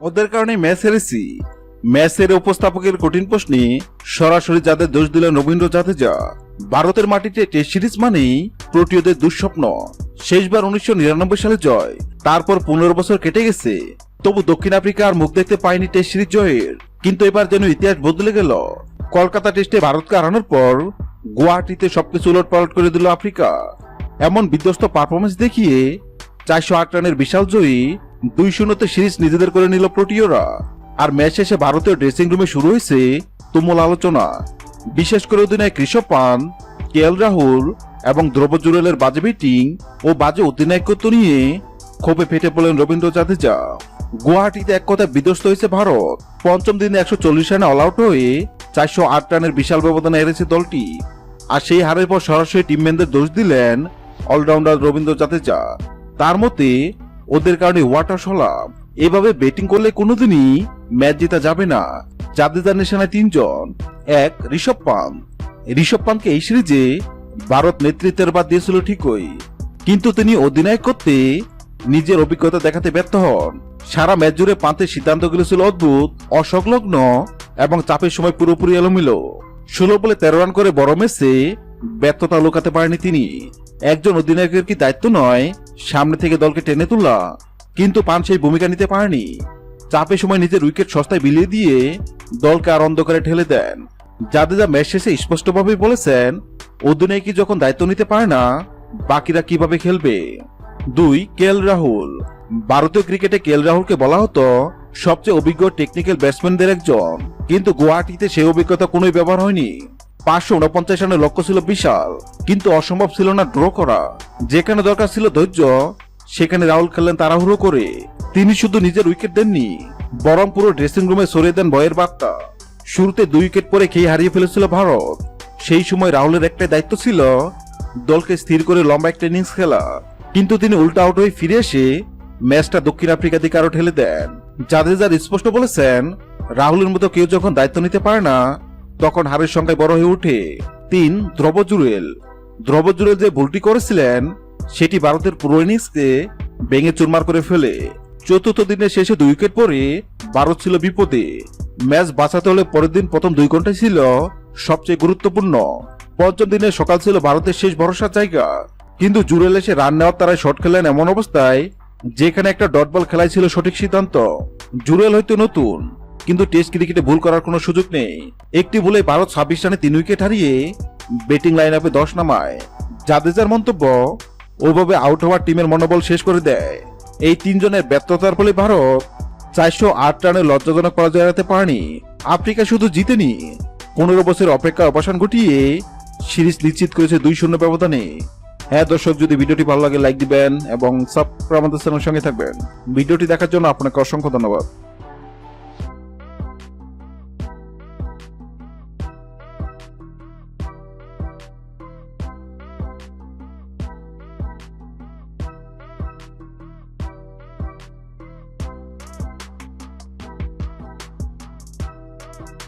ওদের কারণে ম্যাচ হেরেছি। ম্যাচের উপস্থাপকের কঠিন প্রশ্নে সরাসরি যাদের দোষ দিলেন রবীন্দ্র জাদেজা, ভারতের মাটিতে টেস্ট সিরিজ মানেই প্রোটিওদের দুঃস্বপ্ন। শেষবার উনিশশো নিরানব্বই সালে জয়, তারপর পনেরো বছর কেটে গেছে। তবু দক্ষিণ আফ্রিকা আর মুখ দেখতে পায়নি টেস্ট সিরিজ জয়ের। কিন্তু এবার যেন ইতিহাস বদলে গেল। কলকাতা টেস্টে ভারতকে হারানোর পর গুয়াহাটিতে সবকিছু উলট পালট করে দিল আফ্রিকা। এমন বিধ্বস্ত পারফরমেন্স দেখিয়ে চারশো আট রানের বিশাল জয়ী দুই শূন্যতে সিরিজ নিজেদের করে নিল প্রোটিওরা আর ম্যাচ শেষে ভারতীয় ড্রেসিং রুমে শুরু হয়েছে তুমুল আলোচনা। বিশেষ করে অধিনায়ক ঋষভ পান কে এল রাহুল এবং দ্রৌপদ জুরেলের বাজে ব্যাটিং ও বাজে অধিনায়কত্ব নিয়ে ক্ষোভে ফেটে পড়লেন রবীন্দ্র জাদেজা। গুয়াহাটিতে এক কথায় বিধ্বস্ত হয়েছে ভারত। পঞ্চম দিনে একশো চল্লিশ রানে অল আউট হয়ে চারশো আট রানের বিশাল ব্যবধানে হেরেছে দলটি। আর সেই হারের পর সরাসরি টিমম্যানদের দোষ দিলেন অলরাউন্ডার রবীন্দ্র জাদেজা। তার মতে ওদের কারণে ওয়াটার সলাম এভাবে ব্যাটিং করলে কোনোদিনই ম্যাচ জেতা যাবে না। জাদেজার নিশানায় তিনজন, এক ঋষভ পান্ত। ঋষভ পান্তকে এই সিরিজে ভারত নেতৃত্বের বাদ দিয়েছিল ঠিকই। কিন্তু তিনি অধিনায়ক করতে নিজের অভিজ্ঞতা দেখাতে ব্যর্থ হন। সারা ম্যাচ জুড়ে পান্তের সিদ্ধান্তগুলো ছিল অদ্ভুত, অসংলগ্ন এবং চাপের সময় পুরোপুরি এলোমেলো। ষোলো বলে তেরো রান করে বড় ম্যাচে ব্যর্থতা লুকাতে পারেনি তিনি। একজন অধিনায়কের কি দায়িত্ব নয়? সামনে থেকে দলকে টেনে তোলা। কিন্তু পান সেই ভূমিকা নিতে পারেনি। চাপের সময় নিজের উইকেট সস্তায় বিলিয়ে দিয়ে দলকে আর অন্ধকারে ঠেলে দেন। জাদেজা ম্যাচ শেষে স্পষ্টভাবে বলেছেন, অধিনায়কই যখন দায়িত্ব নিতে পারে না, বাকিরা কীভাবে খেলবে? দুই, কেএল রাহুল। ভারতীয় ক্রিকেটে কেএল রাহুলকে বলা হতো, সবচেয়ে অভিজ্ঞ টেকনিক্যাল ব্যাটসম্যানদের একজন। কিন্তু গুয়াহাটিতে সেই অভিজ্ঞতা কোনোই ব্যবহার হয়নি। পাঁচশো উনপঞ্চাশ রানের লক্ষ্য ছিল বিশাল, কিন্তু অসম্ভব ছিল না ড্র করা। যেখানে দরকার ছিল ধৈর্য, সেখানে রাহুল খেললেন তাড়াহুড়ো করে। তিনি শুধু নিজের উইকেট দেননি, বরং পুরো ড্রেসিং রুমে সরিয়ে দেন বয়ের বার্তা। শুরুতে দুই উইকেট পরে খেয়ে হারিয়ে ফেলেছিল ভারত? সেই সময় রাহুলের একটাই দায়িত্ব ছিল দলকে স্থির করে লম্বা একটা ইনিংস খেলা। কিন্তু তিনি উল্টা আউট হয়ে ফিরে এসে ম্যাচটা দক্ষিণ আফ্রিকা দিকে আরও ঠেলে দেন। জাদেজার স্পষ্ট বলেছেন, রাহুলের মতো কেউ যখন দায়িত্ব নিতে পারে না তখন হারের সংখ্যায় বড় হয়ে ওঠে। তিন ধ্রুব জুরেল ধ্রুব জুরেল যে ভুলটি করেছিলেন, সেটি ভারতের পুরো ইনিংসকে ভেঙে চুরমার করে ফেলে। চতুর্থ দিনের শেষে দুই উইকেট পরে ভারত ছিল বিপদে। ম্যাচ বাঁচাতে হলে পরের দিন প্রথম দুই ঘন্টায় ছিল সবচেয়ে গুরুত্বপূর্ণ। পঞ্চম দিনে সকাল ছিল ভারতের শেষ ভরসার জায়গা। কিন্তু জুরেল এসে রান নেওয়ার তারাই শট খেলেন এমন অবস্থায় যেখানে একটা ডট বল খেলাই ছিল সঠিক সিদ্ধান্ত। জুরেল হয়তো নতুন। কিন্তু টেস্ট ক্রিকেটে ভুল করার কোনো সুযোগ নেই। একটি ভুলে ভারত ছাব্বিশ রানে তিন উইকেট হারিয়ে ব্যাটিং লাইন আপে দশ নামায়। জাদেজার মন্তব্য ওভাবে আউট হওয়ার টিমের মনোবল শেষ করে দেয়। এই তিনজনের ব্যর্থতার ফলে ভারত চারশো আট রানে লজ্জাজনক পরাজয় এড়াতে পারেনি। আফ্রিকা শুধু জিতেনি। পনেরো বছর অপেক্ষা অবসান ঘটিয়ে সিরিজ নিশ্চিত করেছে দুই শূন্য ব্যবধানে। হ্যাঁ দর্শক, যদি ভিডিওটি ভালো লাগে লাইক দিবেন এবং সাবস্ক্রাইব আমাদের চ্যানেলের সঙ্গে থাকবেন। ভিডিওটি দেখার জন্য আপনাকে অসংখ্য ধন্যবাদ। You.